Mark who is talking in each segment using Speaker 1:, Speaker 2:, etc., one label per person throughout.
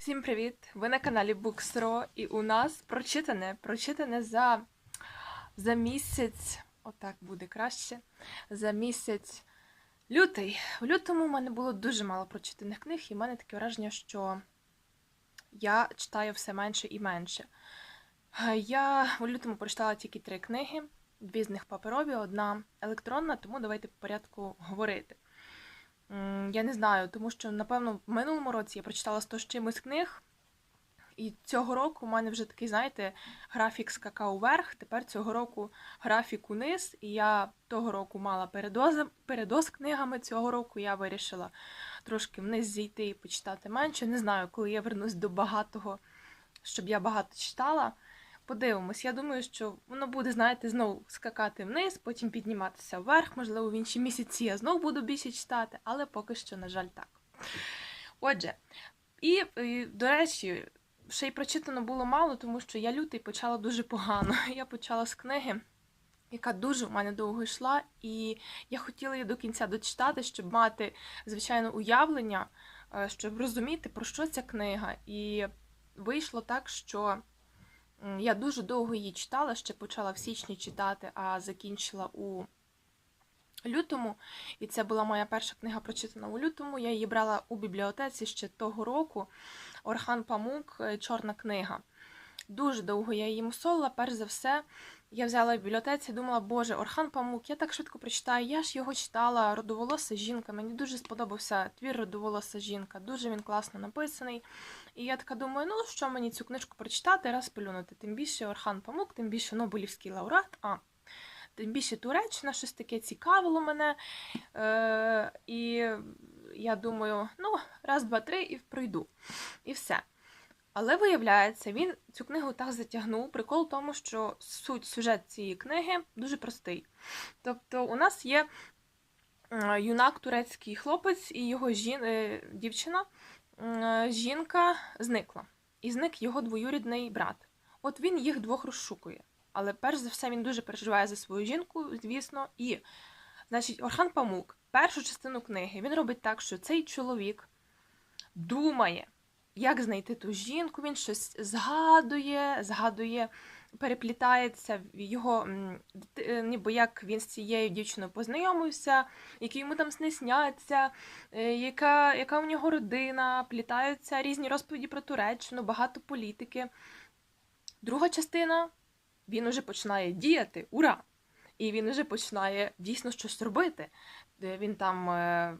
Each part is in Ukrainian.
Speaker 1: Всім привіт! Ви на каналі Bookstro і у нас прочитане, прочитане за, за місяць, отак буде краще. За місяць лютий. В лютому в мене було дуже мало прочитаних книг, і в мене таке враження, що я читаю все менше і менше. Я в лютому прочитала тільки три книги, дві з них паперові, одна електронна, тому давайте по порядку говорити. Я не знаю, тому що, напевно, в минулому році я прочитала 100 з чимось книг, і цього року у мене вже такий, знаєте, графік скакав вверх. Тепер цього року графік униз, і я того року мала передоз, передоз книгами. Цього року я вирішила трошки вниз зійти і почитати менше. Не знаю, коли я вернусь до багатого, щоб я багато читала. Подивимось, я думаю, що воно буде, знаєте, знову скакати вниз, потім підніматися вверх, можливо, в інші місяці я знову буду більше читати, але поки що, на жаль, так. Отже, і, до речі, ще й прочитано було мало, тому що я лютий почала дуже погано. Я почала з книги, яка дуже в мене довго йшла, і я хотіла її до кінця дочитати, щоб мати, звичайно, уявлення, е, щоб розуміти, про що ця книга. І вийшло так, що. Я дуже довго її читала, ще почала в січні читати, а закінчила у лютому. І це була моя перша книга прочитана у лютому. Я її брала у бібліотеці ще того року. Орхан Памук Чорна книга. Дуже довго я її мусолила. Перш за все, я взяла в бібліотеці думала, боже, Орхан Памук, я так швидко прочитаю. Я ж його читала Родоволоса жінка. Мені дуже сподобався твір Родоволоса жінка. Дуже він класно написаний. І я така думаю, ну що мені цю книжку прочитати, раз плюнути. Тим більше Орхан Памук, тим більше Нобелівський лауреат. А, тим більше Туреччина, щось таке цікавило мене. Е, і я думаю, ну, раз, два, три і пройду. І все. Але виявляється, він цю книгу так затягнув. Прикол в тому, що суть сюжет цієї книги дуже простий. Тобто, у нас є е, юнак турецький хлопець і його жін... е, дівчина. Жінка зникла. І зник його двоюрідний брат. От він їх двох розшукує. Але перш за все він дуже переживає за свою жінку, звісно. І, значить, Орхан Памук, першу частину книги, він робить так, що цей чоловік думає, як знайти ту жінку, він щось згадує, згадує, переплітається його, е, ніби як він з цією дівчиною познайомився, які йому там сни сняться, е, яка, яка у нього родина, плітаються різні розповіді про Туреччину, багато політики. Друга частина він уже починає діяти, ура! І він уже починає дійсно щось робити. Він там е,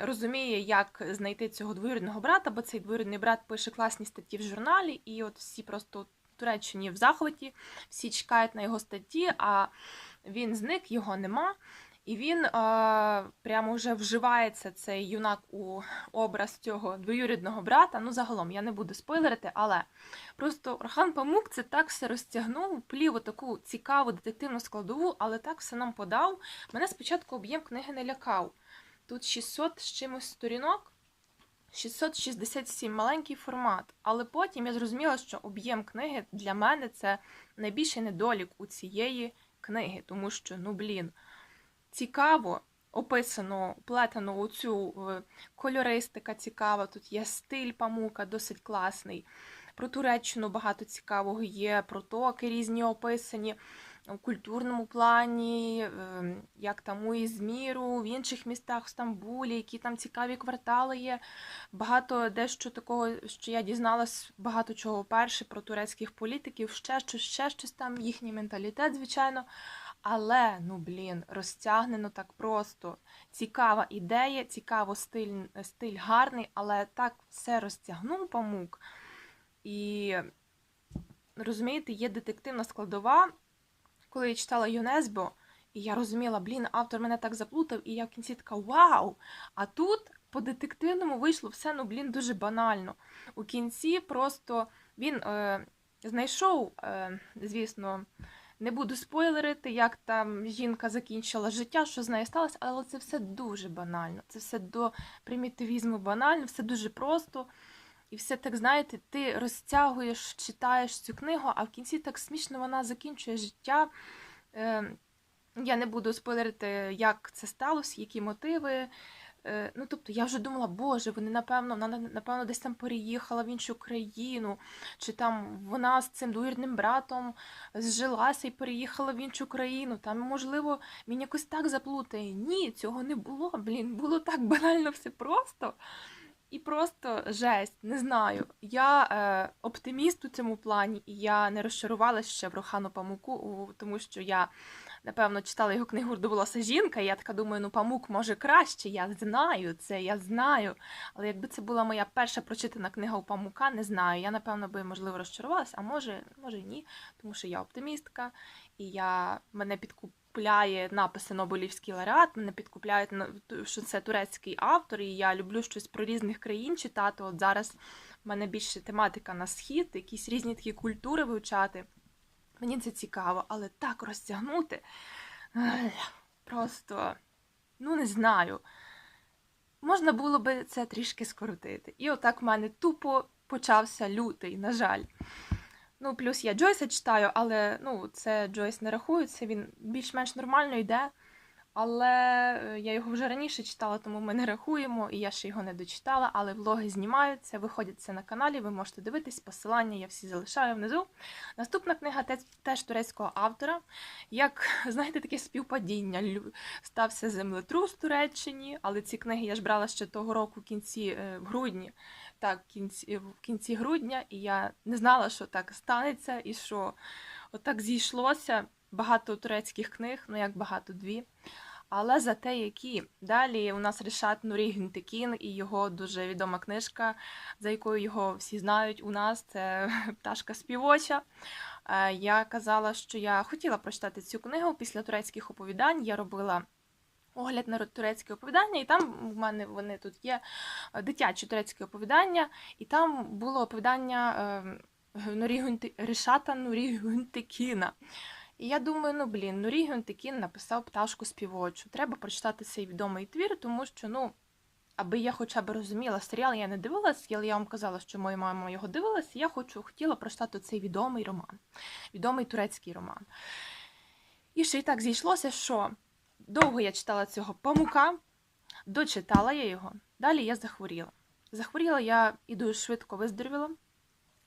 Speaker 1: розуміє, як знайти цього двоюрідного брата, бо цей двоюрідний брат пише класні статті в журналі, і от всі просто в Туреччині в захваті, всі чекають на його статті, а він зник, його нема. І він е, прямо вже вживається цей юнак у образ цього двоюрідного брата. Ну, загалом я не буду спойлерити, але просто Орхан Памук це так все розтягнув, плів таку цікаву детективну складову, але так все нам подав. Мене спочатку об'єм книги не лякав. Тут 600 з чимось сторінок, 667 маленький формат. Але потім я зрозуміла, що об'єм книги для мене це найбільший недолік у цієї книги, тому що, ну блін, цікаво описано, плетено оцю е, кольористика цікава, тут є стиль памука, досить класний. Про Туреччину багато цікавого є, протоки різні описані у культурному плані, е, як там у Ізміру, в інших містах в Стамбулі, які там цікаві квартали є. Багато дещо такого, що я дізналась, багато чого вперше про турецьких політиків, ще щось, ще щось там, їхній менталітет, звичайно. Але, ну блін, розтягнено так просто. Цікава ідея, цікаво стиль, стиль гарний, але так все розтягнув памук. І розумієте, є детективна складова. Коли я читала ЮНЕСБО, і я розуміла, блін, автор мене так заплутав, і я в кінці така вау! А тут по детективному вийшло все, ну блін, дуже банально. У кінці просто він е, знайшов, е, звісно, не буду спойлерити, як там жінка закінчила життя, що з нею сталося, але це все дуже банально. Це все до примітивізму банально, все дуже просто. І все так, знаєте, ти розтягуєш, читаєш цю книгу, а в кінці так смішно вона закінчує життя. Е, я не буду спойлерити, як це сталося, які мотиви. Е, Ну, тобто, я вже думала, боже, вони напевно, вона напевно десь там переїхала в іншу країну, чи там вона з цим двоюрідним братом зжилася і переїхала в іншу країну. Там, можливо, він якось так заплутає. Ні, цього не було. Блін, було так банально все просто. І просто жесть, не знаю. Я е, оптиміст у цьому плані, і я не розчарувалася ще в Рохану Памуку, тому що я, напевно, читала його книгу «Рдоволоса жінка, і я така думаю, ну Памук може краще, я знаю це, я знаю. Але якби це була моя перша прочитана книга у Памука, не знаю. Я, напевно, би, можливо, розчарувалася, а може, може ні, тому що я оптимістка, і я, мене підкупляє написи Нобелівський лауреат, мене підкупляють, що це турецький автор, і я люблю щось про різних країн читати. От зараз в мене більше тематика на схід, якісь різні такі культури вивчати. Мені це цікаво, але так розтягнути просто, ну не знаю. Можна було би це трішки скоротити. І отак в мене тупо почався лютий, на жаль. Ну, плюс я Джойса читаю, але ну, це Джойс не рахується, він більш-менш нормально йде. Але е, я його вже раніше читала, тому ми не рахуємо, і я ще його не дочитала, але влоги знімаються, виходять це на каналі, ви можете дивитись, посилання я всі залишаю внизу. Наступна книга теж турецького автора. Як, знаєте, таке співпадіння. Стався землетрус в Туреччині, але ці книги я ж брала ще того року в кінці е, в грудні. Так, в кінці, в кінці грудня, і я не знала, що так станеться, і що отак зійшлося. Багато турецьких книг, ну як багато дві. Але за те, які далі у нас Рішат Нурі Гюнтекін і його дуже відома книжка, за якою його всі знають у нас, це пташка співоча. Е, Я казала, що я хотіла прочитати цю книгу після турецьких оповідань. Я робила огляд на турецькі оповідання, і там в мене вони тут є е, дитячі турецькі оповідання, і там було оповідання е. Рішата Нурі Гюнтекіна. І я думаю, ну блін, Нурі Гюнтекін написав пташку співочу. Треба прочитати цей відомий твір, тому що, ну, аби я хоча б розуміла, серіал я не дивилась, але я вам казала, що моя мама його дивилась, і я хочу, хотіла прочитати цей відомий роман, відомий турецький роман. І ще й так зійшлося, що довго я читала цього памука, дочитала я його, далі я захворіла. Захворіла я і дуже швидко виздоровіла.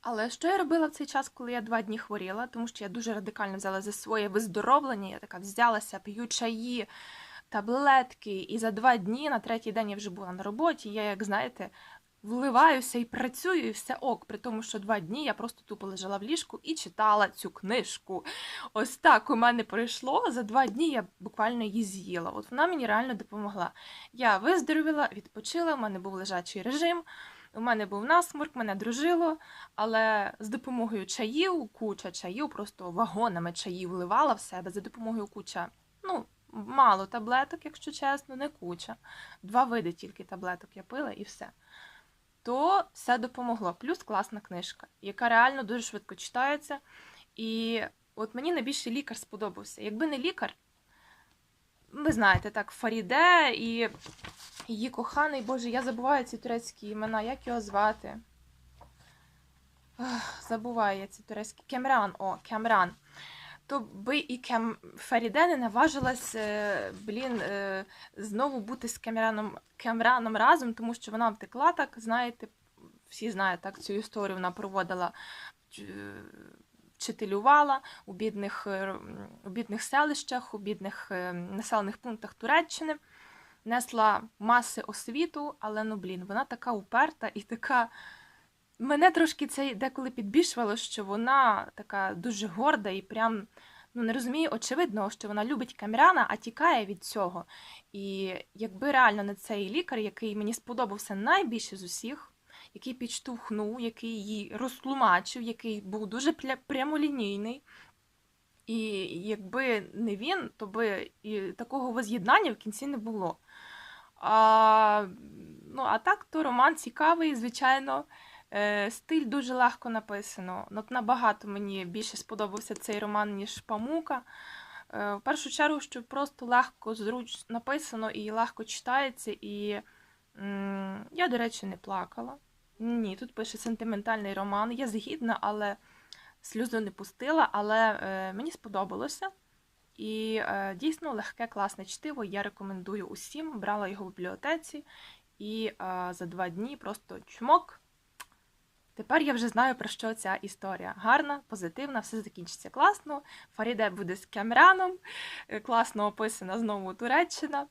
Speaker 1: Але що я робила в цей час, коли я два дні хворіла, тому що я дуже радикально взяла за своє виздоровлення, я така взялася, п'ю чаї, таблетки, і за два дні, на третій день я вже була на роботі, я, як знаєте, вливаюся і працюю, і все ок, при тому, що два дні я просто тупо лежала в ліжку і читала цю книжку. Ось так у мене пройшло. За два дні я буквально її з'їла. От вона мені реально допомогла. Я виздоровіла, відпочила, у мене був лежачий режим. У мене був насморк, мене дружило, але з допомогою чаїв, куча чаїв, просто вагонами чаїв вливала в себе за допомогою куча, ну, мало таблеток, якщо чесно, не куча. Два види тільки таблеток я пила і все. То все допомогло. Плюс класна книжка, яка реально дуже швидко читається. І от мені найбільше лікар сподобався. Якби не лікар, ви знаєте, так, Фаріде і її коханий, боже, я забуваю ці турецькі імена, як його звати? Забуваю я ці турецькі. Кемран, о, Кемран. То би і Кем Фаріде не наважилась, е, блін, е, знову бути з Кемраном, Кемраном разом, тому що вона втекла, так, знаєте, всі знають так цю історію, вона проводила, е, вчителювала у бідних, у бідних селищах, у бідних населених пунктах Туреччини несла маси освіту, але ну блін, вона така уперта і така. Мене трошки це деколи підбільшувало, що вона така дуже горда і прям ну не розуміє очевидного, що вона любить Кам'рана, а тікає від цього. І якби реально не цей лікар, який мені сподобався найбільше з усіх, який підштовхнув, який її розтлумачив, який був дуже прямолінійний. І якби не він, то би і такого воз'єднання в кінці не було. А, ну, а так, то роман цікавий, звичайно. Е, Стиль дуже легко написано. От набагато мені більше сподобався цей роман, ніж Памука. Е, В першу чергу, що просто легко зруч написано і легко читається. І я, до речі, не плакала. Ні, тут пише сентиментальний роман. Я згідна, але сльозу не пустила, але е, мені сподобалося. І дійсно легке, класне чтиво. Я рекомендую усім. Брала його в бібліотеці, і за два дні просто чмок. Тепер я вже знаю, про що ця історія. Гарна, позитивна, все закінчиться класно. Фаріде буде з Кемряном, е, класно описана знову Туреччина.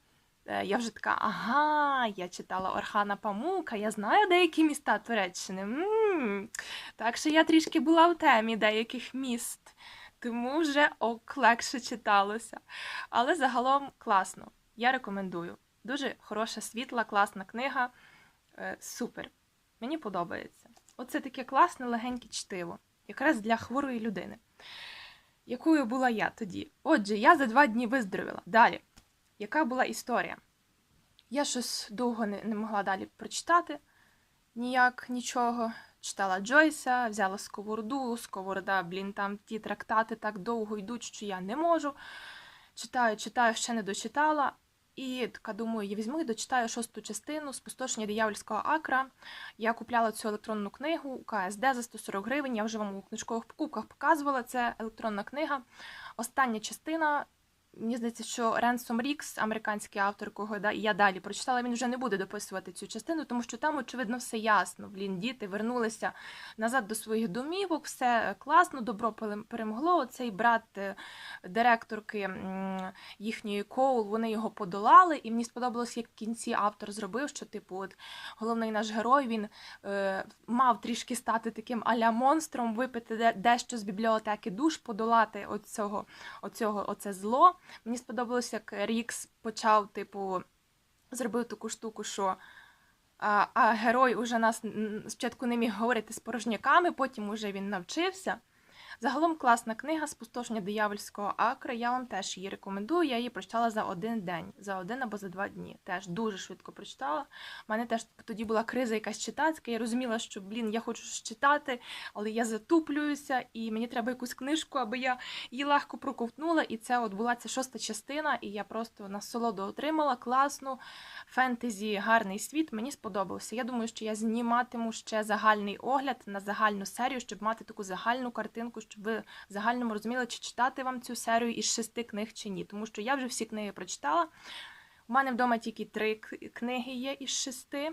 Speaker 1: Е, Я вже така, ага, я читала Орхана Памука, я знаю деякі міста Туреччини. м Так що я трішки була в темі деяких міст, тому вже ок легше читалося. Але загалом класно. Я рекомендую. Дуже хороша, світла, класна книга. Е, Супер. Мені подобається. Оце таке класне, легеньке чтиво, якраз для хворої людини, якою була я тоді. Отже, я за два дні виздоровіла. Далі. Яка була історія? Я щось довго не, не могла далі прочитати ніяк нічого. Читала Джойса, взяла сковороду, сковорода, блін, там ті трактати так довго йдуть, що я не можу. Читаю, читаю, ще не дочитала. І така думаю, я візьму і дочитаю шосту частину спустошення диявольського акра. Я купляла цю електронну книгу у КСД за 140 гривень. Я вже вам у книжкових покупках показувала. Це електронна книга. Остання частина. Мені здається, що Ренсом Рікс, американський автор, кого да- я далі прочитала, він вже не буде дописувати цю частину, тому що там, очевидно, все ясно. Блін, діти вернулися назад до своїх домівок, все класно, добро перем- перемогло. Оцей брат е, директорки їхньої Коул, вони його подолали, і мені сподобалось, як в кінці автор зробив, що, типу, от головний наш герой він е, мав трішки стати таким аля монстром, випити де- дещо з бібліотеки душ, подолати оцього, оцього, оце зло. Мені сподобалось, як Рікс почав, типу, зробив таку штуку, що. А, а герой уже нас спочатку не міг говорити з порожняками, потім уже він навчився. Загалом класна книга Спустошення диявольського акра. Я вам теж її рекомендую. Я її прочитала за один день, за один або за два дні. Теж дуже швидко прочитала. У мене теж тоді була криза якась читацька. Я розуміла, що блін, я хочу щось читати, але я затуплююся, і мені треба якусь книжку, аби я її легко проковтнула. І це от була ця шоста частина, і я просто насолоду отримала класну фентезі, гарний світ. Мені сподобався. Я думаю, що я зніматиму ще загальний огляд на загальну серію, щоб мати таку загальну картинку, щоб ви в загальному розуміли, чи читати вам цю серію із шести книг чи ні. Тому що я вже всі книги прочитала. У мене вдома тільки три книги є із шести.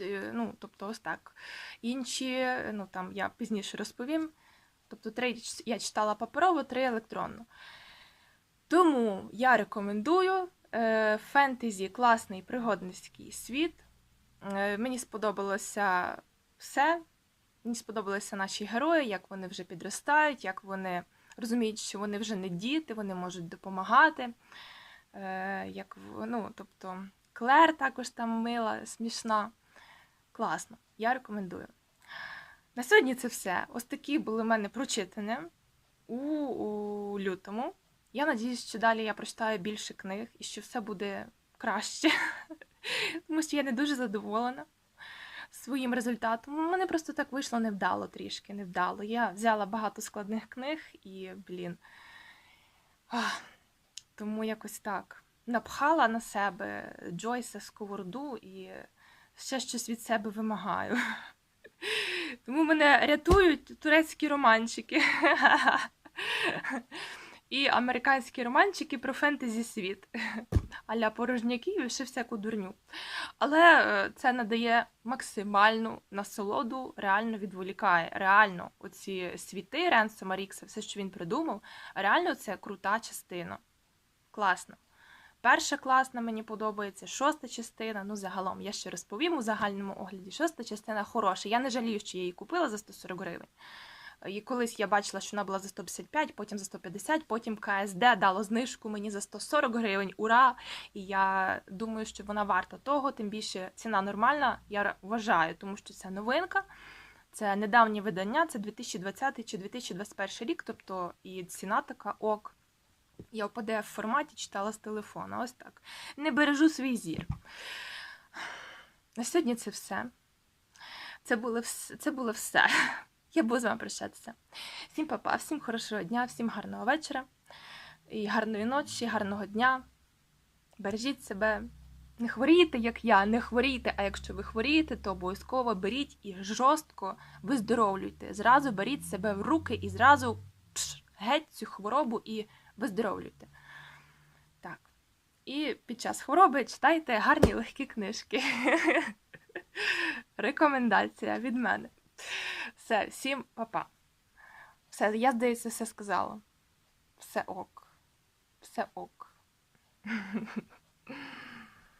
Speaker 1: Е, Ну, тобто, ось так. Інші, ну там я пізніше розповім. Тобто, три я читала паперово, три електронно. Тому я рекомендую е, фентезі класний пригодницький світ. Е, мені сподобалося все. Мені сподобалися наші герої, як вони вже підростають, як вони розуміють, що вони вже не діти, вони можуть допомагати. Е, як, ну, тобто, Клер також там мила, смішна. Класно, я рекомендую. На сьогодні це все. Ось такі були в мене прочитані у, у лютому. Я надіюсь, що далі я прочитаю більше книг і що все буде краще. Тому що я не дуже задоволена своїм результатом. У мене просто так вийшло невдало трішки, невдало. Я взяла багато складних книг і, блін. ах, Тому якось так. Напхала на себе Джойса сковороду і ще щось від себе вимагаю. Тому мене рятують турецькі романчики. І американські романчики про фентезі світ. Аля порожняків і ще всяку дурню. Але е, це надає максимальну насолоду, реально відволікає. Реально, оці світи Ренсома Рікса, все, що він придумав, реально це крута частина. Класно. Перша класна мені подобається, шоста частина. Ну, загалом, я ще розповім у загальному огляді. Шоста частина хороша. Я не жалію, що я її купила за 140 гривень. І колись я бачила, що вона була за 155, потім за 150, потім КСД дало знижку мені за 140 гривень. Ура! І я думаю, що вона варта того, тим більше ціна нормальна, я вважаю, тому що це новинка. Це недавнє видання, це 2020 чи 2021 рік, тобто і ціна така ок. Я в pdf форматі читала з телефона. Ось так. Не бережу свій зір. На сьогодні це все. Це було все. Це було все. Я буду з вами прощатися. Всім папа, всім хорошого дня, всім гарного вечора, і гарної ночі, гарного дня. Бережіть себе. Не хворійте, як я, не хворійте, а якщо ви хворієте, то обов'язково беріть і жорстко виздоровлюйте. Зразу беріть себе в руки і зразу пш, геть цю хворобу і виздоровлюйте. Так. І під час хвороби читайте гарні легкі книжки. Рекомендація від мене. Все, всім па-па. Все, я, здається, все сказала. Все ок. Все ок.